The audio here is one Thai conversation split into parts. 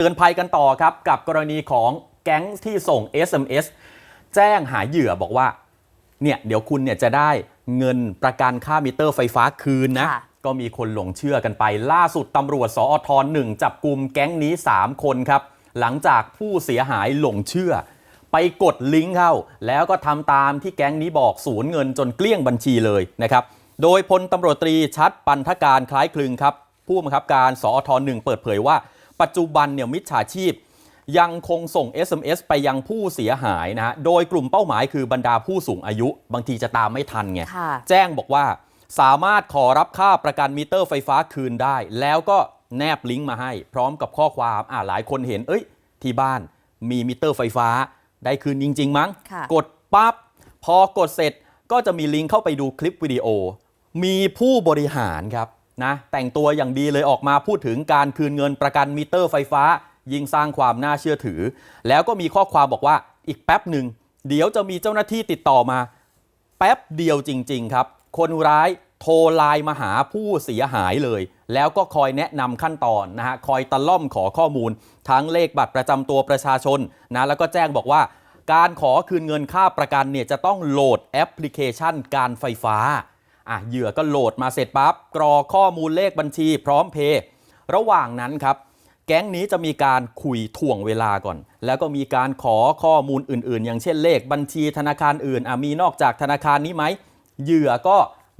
เตือนภัยกันต่อครับ กับกรณีของแก๊งที่ส่ง SMS แจ้งหาเหยื่อบอกว่าเนี่ยเดี๋ยวคุณเนี่ยจะได้เงินประกันค่ามิเตอร์ไฟฟ้าคืนนะ ค่ะก็มีคนหลงเชื่อกันไป ล่าสุดตำรวจสอทหนึ่งจับกลุ่มแก๊งนี้ 3 คนครับ หลังจากผู้เสียหายหลงเชื่อ ไปกดลิงก์เข้า แล้วก็ทำตามที่แก๊งนี้บอกสูญเงินจนเกลี้ยงบัญชีเลยนะครับ โดยพลตำรวจตรีชัดปันธการคล้ายคลึงครับ ผู้บังคับการสอทหนึ่งเปิดเผยว่า ปัจจุบันเนี่ยมิจฉาชีพ ยังคงส่ง SMS ไปยังผู้เสียหายนะฮะ โดยกลุ่มเป้าหมายคือบรรดาผู้สูงอายุ บางทีจะตามไม่ทันไง ค่ะ แจ้งบอกว่าสามารถขอรับค่าประกันมิเตอร์ไฟฟ้าคืนได้ แล้วก็แนบลิงก์มาให้ พร้อมกับข้อความอ่าหลายคนเห็น เอ้ย ที่บ้านมีมิเตอร์ไฟฟ้า ได้คืนจริง ๆ มั้ง ค่ะ กดปั๊บ พอกดเสร็จก็จะมีลิงก์เข้าไปดูคลิปวิดีโอ มีผู้บริหารครับ นะแต่งตัวอย่างดีเลยออกมาพูดถึงการคืนเงินประกันมิเตอร์ไฟฟ้า ยิ่งสร้างความน่าเชื่อถือ แล้วก็มีข้อความบอกว่าอีกแป๊บหนึ่งเดี๋ยวจะมีเจ้าหน้าที่ติดต่อมา แป๊บเดียวจริง ๆ ครับ คนร้ายโทรไลน์มาหาผู้เสียหายเลย แล้วก็คอยแนะนำขั้นตอนนะฮะคอยตะล่อมขอข้อมูล ทั้งเลขบัตรประจำตัวประชาชนนะแล้วก็แจ้งบอกว่า การขอคืนเงินค่าประกันเนี่ยจะต้องโหลดแอปพลิเคชันการไฟฟ้า อะเหยื่อก็โหลดมาเสร็จปั๊บกรอกข้อมูลเลขบัญชีพร้อมเพย์ระหว่างนั้นครับ แก๊งนี้จะมีการคุยถ่วงเวลาก่อน แล้วก็มีการขอข้อมูลอื่น ๆ อย่างเช่นเลขบัญชีธนาคารอื่นอะมีนอกจากธนาคารนี้ไหมเหยื่อก็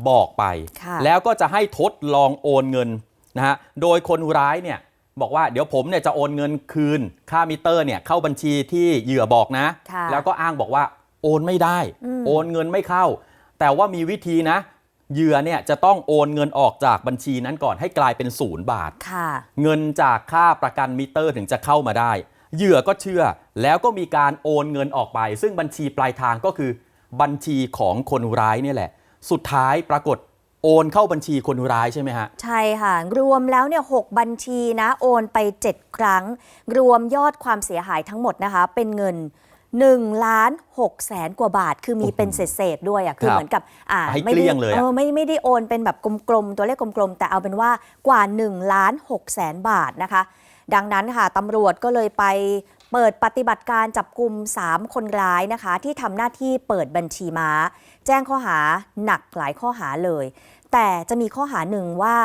บอกไปค่ะแล้วก็จะให้ทดลองโอนเงินนะฮะโดยคนร้ายเนี่ยบอกว่าเดี๋ยวผมเนี่ยจะโอนเงินคืนค่ามิเตอร์เนี่ยเข้าบัญชีที่เหยื่อบอกนะค่ะแล้วก็อ้างบอกว่าโอนไม่ได้อืมโอนเงินไม่เข้า แต่ว่ามีวิธีนะ เหยื่อเนี่ยจะต้องโอนเงินออกจากบัญชีนั้นก่อนให้กลายเป็นศูนย์บาท ค่ะ เงินจากค่าประกันมิเตอร์ถึงจะเข้ามาได้ เหยื่อก็เชื่อ แล้วก็มีการโอนเงินออกไป ซึ่งบัญชีปลายทางก็คือ บัญชีของคนร้ายเนี่ยแหละ สุดท้ายปรากฏโอนเข้าบัญชีคนร้ายใช่ไหมฮะ ใช่ค่ะ รวมแล้วเนี่ยหกบัญชีนะโอนไป 7 ครั้ง รวมยอดความเสียหายทั้งหมดนะคะ เป็นเงิน 1ล้าน6แสนกว่าบาท คือมีเป็นเศษๆด้วยอะคือครับเหมือนกับอ่าให้ไม่เกลี้ได้ยงเลยอะเออไม่ไม่ได้โอนเป็นแบบกลมๆ ตัวเลขกลมๆ แต่เอาเป็นว่ากว่า1ล้าน6แสนบาทนะคะ ดังนั้นค่ะตำรวจก็เลยไปเปิดปฏิบัติการจับกลุ่ม 3 คนร้ายนะคะ ที่ทำหน้าที่เปิดบัญชีม้า แจ้งข้อหาหนักหลายข้อหาเลย แต่จะมีข้อหาหนึ่งว่า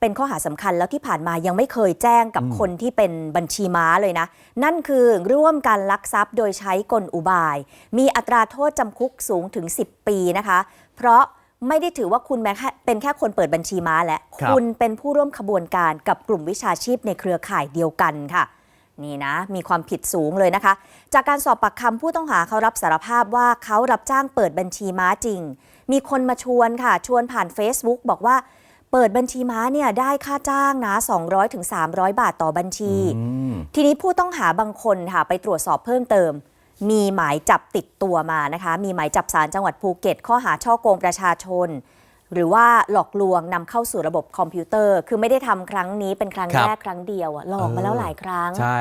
เป็นข้อหาสำคัญแล้วที่ผ่านมายังไม่เคยแจ้งกับอืมคนที่เป็นบัญชีม้าเลยนะ นั่นคือร่วมกันลักทรัพย์โดยใช้กลอุบาย มีอัตราโทษจำคุกสูงถึง 10 ปีนะคะ เพราะไม่ได้ถือว่าคุณแม้แค่เป็นแค่คนเปิดบัญชีม้าและครับคุณเป็นผู้ร่วมขบวนการกับกลุ่มวิชาชีพในเครือข่ายเดียวกันค่ะนี่นะมีความผิดสูงเลยนะคะ จากการสอบปากคำผู้ต้องหาเขารับสารภาพว่าเขารับจ้างเปิดบัญชีม้าจริง มีคนมาชวนค่ะ ชวนผ่าน Facebook บอกว่า เปิดบัญชีม้าเนี่ยได้ค่าจ้างนะ200-300ถึง300 บาทต่อบัญชีอืมทีนี้ผู้ต้องหาบางคนค่ะไปตรวจสอบเพิ่มเติม มีหมายจับติดตัวมานะคะ มีหมายจับศาลจังหวัดภูเก็ต ข้อหาช่อโกงประชาชน หรือว่าหลอกลวงนำเข้าสู่ระบบคอมพิวเตอร์ คือไม่ได้ทำครั้งนี้เป็นครั้งครับแรกครั้งเดียวอะหลอกมาแล้วหลายครั้งใช่